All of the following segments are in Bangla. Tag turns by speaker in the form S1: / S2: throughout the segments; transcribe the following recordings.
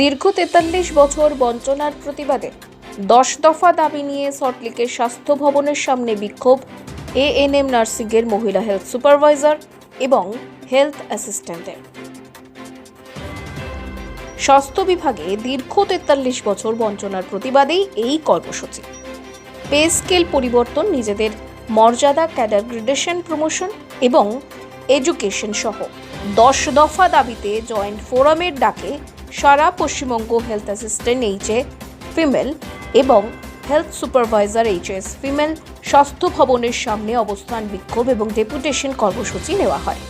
S1: দীর্ঘ তেতাল্লিশ বছর বঞ্চনার প্রতিবাদে দশ দফা দাবি নিয়ে সল্টলেকের স্বাস্থ্য ভবনের সামনে বিক্ষোভ, এএনএম নার্সিংয়ের মহিলা হেলথ সুপারভাইজার এবং হেলথ অ্যাসিস্ট্যান্টের। স্বাস্থ্য বিভাগে দীর্ঘ তেতাল্লিশ বছর বঞ্চনার প্রতিবাদেই এই কর্মসূচি। পে স্কেল পরিবর্তন নিজেদের মর্যাদা, ক্যাডার গ্রেডেশন, প্রমোশন এবং এডুকেশন সহ দশ দফা দাবিতে জয়েন্ট ফোরামের ডাকে সারা Paschimbanga health assistant H HA female এবং হেলথ সুপারভাইজার এইচএস ফিমেল স্বাস্থ্য ভবনের সামনে অবস্থান বিক্ষোভ এবং ডেপুটেশন কর্মসূচি নেওয়া হয়।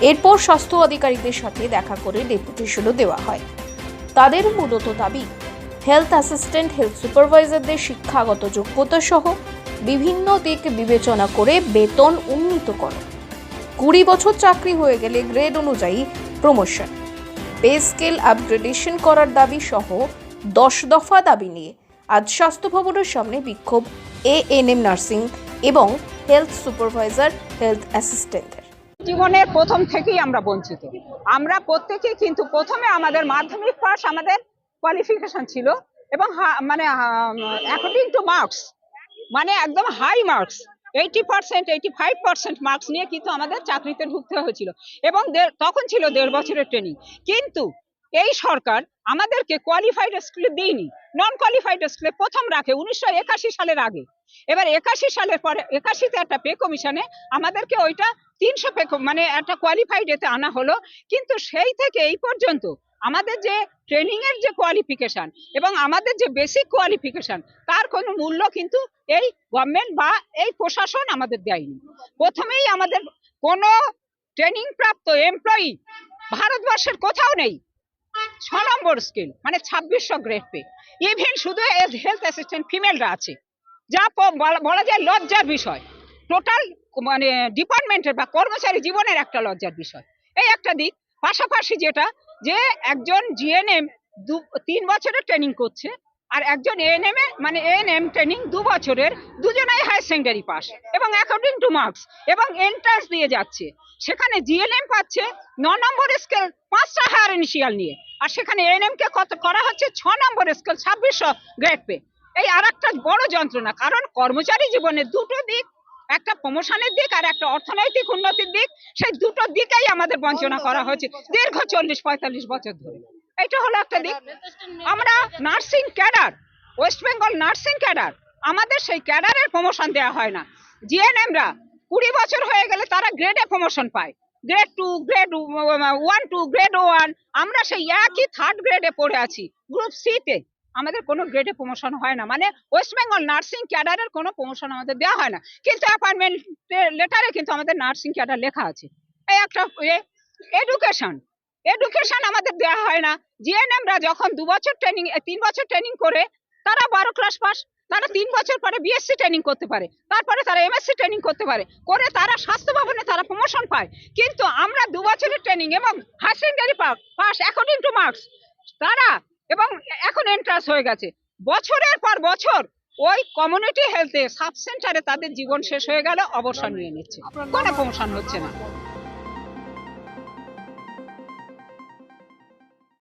S1: এরপর স্বাস্থ্য আধিকারিকদের সাথে দেখা করে ডেপুটেশনও দেওয়া হয়। তাদের মূলত দাবি, হেলথ অ্যাসিস্ট্যান্ট, হেলথ সুপারভাইজারদের শিক্ষাগত যোগ্যতা সহ বিভিন্ন দিক বিবেচনা করে বেতন উন্নীত করো। কুড়ি বছর চাকরি হয়ে গেলে গ্রেড অনুযায়ী প্রমোশন। পে স্কেল আপগ্রেডেশন করার দাবি সহ দশ দফা দাবি নিয়ে আজ স্বাস্থ্য ভবনের সামনে বিক্ষোভ এ এন এম নার্সিং এবং হেলথ সুপারভাইজার, হেলথ অ্যাসিস্ট্যান্টের।
S2: জীবনের প্রথম থেকেই আমরা বঞ্চিত। আমরা প্রত্যেকেই কিন্তু প্রথমে আমাদের মাধ্যমিক পাস আমাদের কোয়ালিফিকেশন ছিল এবং মানে অ্যাকর্ডিং টু মার্কস মানে একদম high marks eighty percent eighty five percent marks নিয়ে কিন্তু আমাদের চাকরিতে ঢুকতে হয়েছিল। এবং তখন ছিল দেড় বছরের ট্রেনিং কিন্তু এই সরকার আমাদেরকে কোয়ালিফাইড স্কুলে দিইনি। নন কোয়ালিফাইড স্কুলে প্রথম রাখে উনিশশো একাশি সালের আগে। এবার একাশি সালের পরে, একাশিতে একটা পে কমিশনে আমাদেরকে ওইটা তিনশো পে মানে একটা কোয়ালিফাইড এতে আনা হলো। কিন্তু সেই থেকে এই পর্যন্ত আমাদের যে ট্রেনিং এর যে কোয়ালিফিকেশন এবং আমাদের যে বেসিক কোয়ালিফিকেশন তার কোনো মূল্য কিন্তু এই গভর্নমেন্ট বা এই প্রশাসন আমাদের দেয়নি। প্রথমেই আমাদের কোনো ট্রেনিং প্রাপ্ত এমপ্লয়ি ভারতবর্ষের কোথাও নেই। ছ নম্বর স্কেল মানে ছাব্বিশশো গ্রেড পে ইভেন শুধু হেলথ অ্যাসিস্ট্যান্ট ফিমেলরা আছে। যা বলা যায় লজ্জার বিষয়। টোটাল মানে ডিপার্টমেন্টের বা কর্মচারী জীবনের একটা লজ্জার বিষয়। এই একটা দিক। পাশাপাশি যেটা যে একজন জিএনএম দু, তিন বছরের ট্রেনিং করছে আর একজন এএনএম এ মানে এএনএম ট্রেনিং দু বছরের, দুজনাই হায়ার সেকেন্ডারি পাস এবং অ্যাকর্ডিং টু মার্কস এবং এন্ট্রান্স দিয়ে যাচ্ছে। সেখানে জিএনএম পাচ্ছে ন নম্বর স্কেল পাঁচটা হায়ার ইনিশিয়াল নিয়ে। আর সেখানে এএনএম কে কত, করা হচ্ছে ছ নম্বর স্কেল ছাব্বিশশো গ্রেড পে। এই আর একটা বড় যন্ত্রণা, কারণ কর্মচারী জীবনে দুটো দিক একটা প্রমোশনের দিক আর একটা অর্থনৈতিক উন্নতির দিক সেই দুটো দিকেই আমাদের বঞ্চনা করা হয়েছে দীর্ঘ চল্লিশ পঁয়তাল্লিশ বছর ধরে। এটা হলো একটা দিক। আমরা nursing cadre West Bengal nursing cadre আমাদের সেই ক্যাডারের প্রমোশন দেওয়া হয় না। জিএনএমরা কুড়ি বছর হয়ে গেলে তারা গ্রেডে প্রমোশন পায়। Grade two grade one to grade one আমরা সেই একই থার্ড গ্রেডে পড়ে আছি গ্রুপ সিতে আমাদের কোনো গ্রেডে প্রমোশন হয় না। মানে ওয়েস্ট বেঙ্গল নার্সিং ক্যাডারের কোনো প্রমোশন আমাদের দেওয়া হয় না। কিন্তু অ্যাপয়েন্টমেন্ট লেটারে কিন্তু আমাদের নার্সিং ক্যাডার লেখা আছে। এই একটা এডুকেশন এডুকেশন আমাদের দেওয়া হয় না। জিএনএমরা যখন দু বছর ট্রেনিং তিন বছর ট্রেনিং করে, তারা বারো ক্লাস পাস তারা তিন বছর পরে বিএসসি ট্রেনিং করতে পারে। তারপরে তারা এমএসসি ট্রেনিং করতে পারে। করে তারা স্বাস্থ্য ভবনে তারা প্রমোশন পায়। কিন্তু আমরা দু বছরের ট্রেনিং এবং higher secondary pass according to marks তারা এবং এখন এন্ট্রান্স হয়ে গেছে। বছরের পর বছর ওই কমিউনিটি হেলথে সাব সেন্টারে তাদের জীবন শেষ হয়ে গেল, অবসর নিয়ে নিচ্ছে। কোনো প্রমোশন হচ্ছে না।